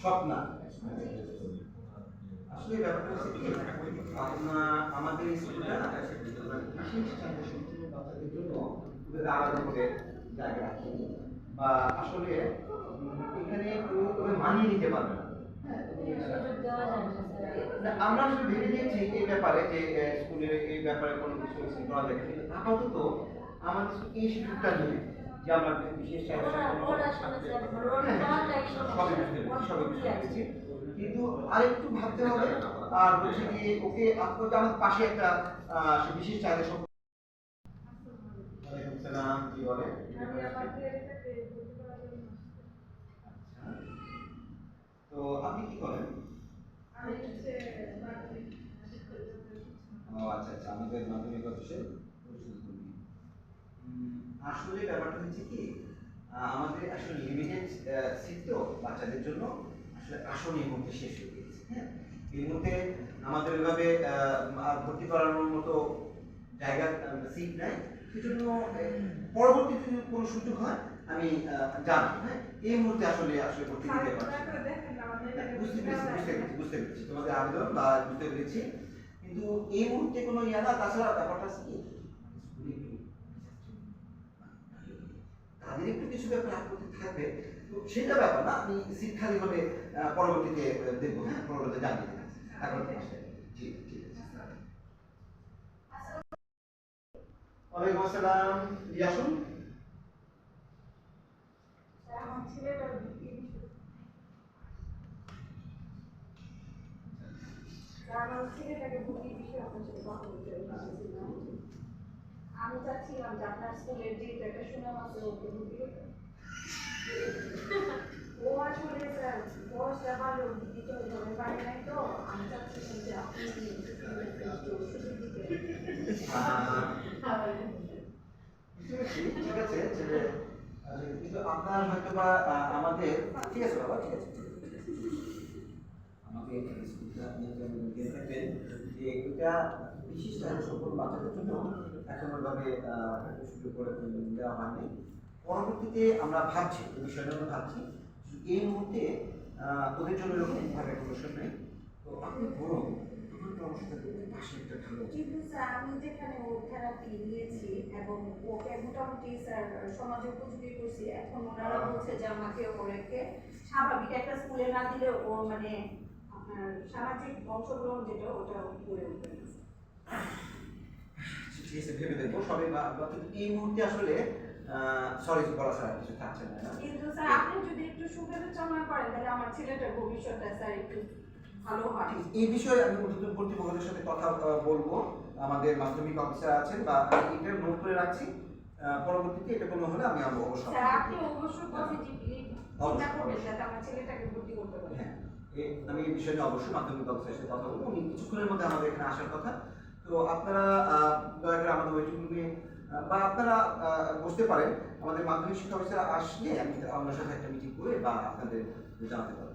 সব না আসলে ব্যাপারটা হচ্ছে কি আমাদের স্কুলটা বিশেষ চাহিদা সম্পন্ন বাচ্চাদের জন্য আলাদা করে জায়গা বা আসলে এখানে কেউ মানিয়ে নিতে পারবে না। হ্যাঁ, না আমরা আসলে ভেবে নিয়েছি এই ব্যাপারে যে স্কুলের এই ব্যাপারে কোনো কিছু করা যায় কিন্তু আপাতত আমাদের এই সুযোগটা নেই। যে আমরা বিশেষ হ্যাঁ। কিন্তু আরেকটু ভাবতে হবে আর হচ্ছে কি ওকে আপনার আমার পাশে একটা বিশেষ চাহিদা সালাম কি বলে? আমি আচ্ছা। তো আপনি কি করেন? ও আচ্ছা আচ্ছা। আমাদের মাধ্যমিক অফিসে আসলে ব্যাপারটা হচ্ছে কি আমাদের আসলে লিমিটেড সিট তো বাচ্চাদের জন্য আসলে আসন এই মুহূর্তে শেষ হয়ে গিয়েছে হ্যাঁ? এই মুহূর্তে আমাদের ওইভাবে আর ভর্তি করানোর মতো জায়গা সিট নাই। সেজন্য পরবর্তীতে যদি কোনো সুযোগ হয় আমি জানাব হ্যাঁ? এই মুহূর্তে আসলে আসলে ভর্তি দিতে পারছি না। বুঝতে পেরেছি বুঝতে পেরেছি বুঝতে পেরেছি। তোমাদের আবেদন বা বুঝতে পেরেছি। কিন্তু এই মুহূর্তে কোনো ইয়া না তাছাড়া ব্যাপারটা কি তাদের একটু কিছু ব্যাপার আপত্তি থাকবে তো সেটা ব্যাপার না আমি হলে আহ, পরবর্তীতে দেখব হ্যাঁ পরবর্তীতে জানিয়ে দেবো এখন জি ঠিক আসসালাম আসুন। আমি চাচ্ছিলাম যে আপনার স্কুলের যে একটা সুনাম আছে ওকে করতে ও আসলে স্যার দশটা ভালো দিতে ধরে পারে নাই তো আমি চাচ্ছিলাম যে আপনি ঠিক আছে আচ্ছা, আপনার হয়তো বা আমাদের ঠিক আছে বাবা ঠিক আছে। এই স্কুলটা যে এটা বিশেষ চাহিদা সম্পন্ন বাচ্চাদের জন্য এখন সুযোগ করে দেওয়া হয়নি। পরবর্তীতে আমরা ভাবছি বিষয়টা ভাবছি এই মুহূর্তে ওদের জন্য এরকম ভাবে প্রদর্শন নেই। তো আপনি বলুন আমি যেখানে ও থেরাপি নিয়েছি এবং ওকে মোটামুটি স্যার, সমাজে উপযোগী করছি, এখন ওনারা বলছে যে আমাকে ওরেকে স্বাভাবিক একটা স্কুলে না দিলে ও মানে আপনার সামাজিক অংশগ্রহণ যেটা ওটা করে উঠবে। ঠিক আছে ভেবে দেখব সবাই বা বা এই মুহূর্তে আসলে সরি বলা ছাড়া কিছু থাকছে না কিন্তু স্যার আপনি যদি একটু সুবিবেচনা করেন তাহলে আমার ছেলেটার ভবিষ্যৎটা স্যার একটু ভালো হয়। এই বিষয়ে আমি ঊর্ধ্বতন কর্তৃপক্ষদের সাথে কথা বলব। আমাদের মাধ্যমিক অফিসার আছেন বা এটা নোট করে রাখছি। পরবর্তীতে এটা কোনো হলে আমি অবশ্যই স্যার আপনি অবশ্যই পজিটিভলি চিন্তা করবেন যাতে আমার ছেলেটাকে ভর্তি করতে পারে। হ্যাঁ। আমি এই বিষয়ে অবশ্যই মাধ্যমিক অফিসারের সাথে কথা বলব। উনি কিছুক্ষণের মধ্যে আমাদের এখানে আসার কথা। তো আপনারা আহ, দয়া করে আমাদের ওয়েটিং রুমে বা আপনারা আহ, বসতে পারেন। আমাদের মাধ্যমিক শিক্ষা অফিসার আসলে আমি আপনার সাথে একটা মিটিং করে বা আপনাদের জানাতে পারব।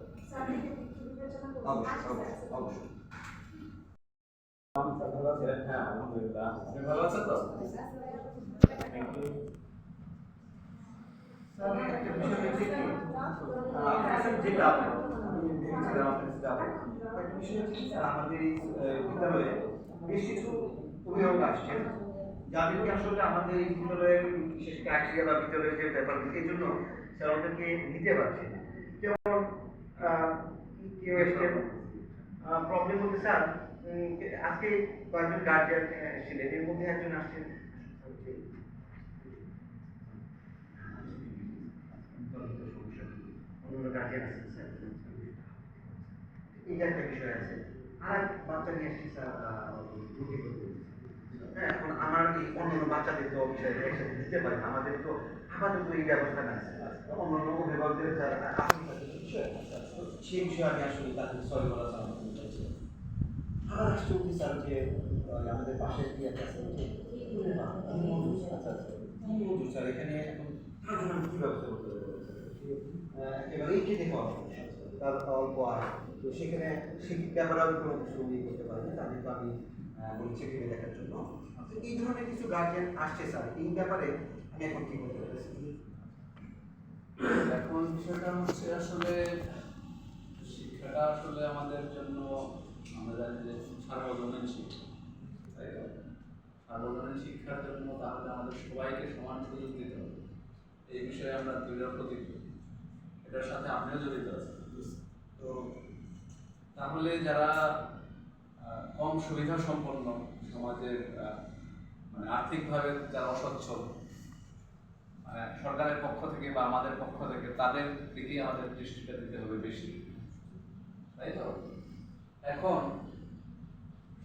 অবশ্যই আচ্ছা, অবশ্যই অবশ্যই। ভালো আছেন? হ্যাঁ আলহামদুলিল্লাহ। আপনি ভালো আছেন তো? থ্যাংক ইউ স্যার, হচ্ছে হচ্ছে আমাদের এই বিদ্যালয়ে বেশ কিছু অভিভাবক আসছেন আসলে আমাদের এই বিদ্যালয়ের বিশেষ ক্রাইটেরিয়া বা বিদ্যালয়ের যে ব্যাপার এই জন্য স্যার আমাদেরকে নিতে পারছে। যেমন কেউ এসছেন প্রবলেম বলতে স্যার আজকে কয়েকজন গার্জিয়ান ছিলেন, এর মধ্যে একজন আসছেন হচ্ছে অন্য গার্জিয়ান আছেন স্যার এইটা একটা বিষয় আছে আর বাচ্চা নিয়ে আসছি স্যার আহ, করতে। হ্যাঁ এখন আমার এই অন্যান্য বাচ্চাদের তো বিষয়ে একসাথে দিতে পারি না। আমাদের তো এই ব্যবস্থা না অন্যান্য অভিভাবকদের স্যার। তো সেই বিষয়ে আমি আসলে তাকে সরি বলা আমাকে চাইছিলাম আর আসছে উঠি স্যার যে আমাদের পাশে কি একটা আছে কি আচ্ছা আচ্ছা কি স্যার এখানে এখন কি ব্যবস্থা খেতে তার অল্প আয় তো সেখানে সে ব্যাপারে আমি কোনো কিছু ইয়ে করতে পারি না তাদেরকে আমি বলছি ভেবে দেখার জন্য এই ধরনের কিছু গার্জিয়ান আসছে স্যার এই ব্যাপারে আমি এখন কি করতে পারছি এখন বিষয়টা হচ্ছে আসলে সেটা আসলে আমাদের জন্য আমরা জানি যে সার্বজনীন শিক্ষা তাই সার্বজনীন শিক্ষার জন্য তাহলে আমাদের সবাইকে সমান সুযোগ দিতে হবে এই বিষয়ে আমরা দৃঢ় প্রতিজ্ঞ এটার সাথে আপনিও জড়িত আছেন। তো তাহলে যারা কম সুবিধা সম্পন্ন সমাজের মানে আর্থিকভাবে যারা অসচ্ছল মানে সরকারের পক্ষ থেকে বা আমাদের পক্ষ থেকে তাদের দিকেই আমাদের দৃষ্টিটা দিতে হবে বেশি। তাই তো? এখন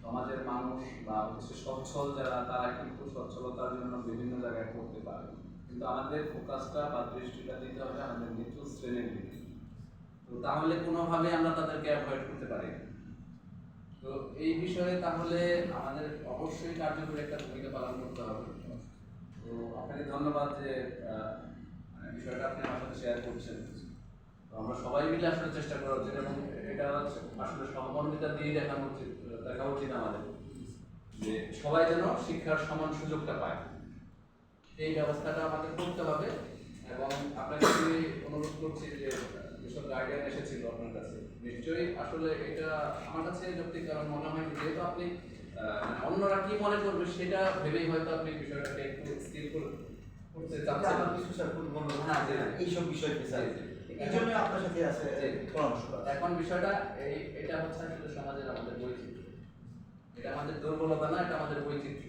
সমাজের মানুষ বা হচ্ছে সচ্ছল যারা তারা কিন্তু সচ্ছলতার জন্য বিভিন্ন জায়গায় করতে পারে। কিন্তু আমাদের ফোকাসটা বা দৃষ্টিটা দিতে হবে আমাদের নিচু শ্রেণির দিকে। তো তাহলে কোনোভাবে আমরা তাদেরকে অ্যাভয়েড করতে পারি তো এই বিষয়ে তাহলে আমাদের অবশ্যই কার্যকরী একটা ভূমিকা পালন করতে হবে। তো আপনাকে ধন্যবাদ যে মানে বিষয়টা আপনি আমার সাথে শেয়ার করছেন। তো আমরা সবাই মিলে আসলে চেষ্টা করা উচিত এবং এটা আসলে সহমর্মিতা দিয়ে দেখানো উচিত দেখা উচিত আমাদের। যে সবাই যেন শিক্ষার সমান সুযোগটা পায়। এই ব্যবস্থাটা আমাদের করতে হবে এবং আপনাকে অনুরোধ করছি যে যেসব গাইডলাইন এসেছিল আপনার কাছে। নিশ্চয়ই আসলে এটা আমার কাছে যৌক্তিক কারণ মনে হয় যেহেতু আপনি মানে অন্যরা কি মনে করবে সেটা ভেবেই হয়তো আপনি বিষয়টাকে একটু স্থির করে করতে চাচ্ছেন। কিছু স্যার হ্যাঁ এইসব বিষয় স্যার। এই জন্য আপনার সাথে আছে পরামর্শ এখন বিষয়টা এই এটা হচ্ছে আসলে সমাজের আমাদের বৈচিত্র্য। এটা আমাদের দুর্বলতা না এটা আমাদের বৈচিত্র্য।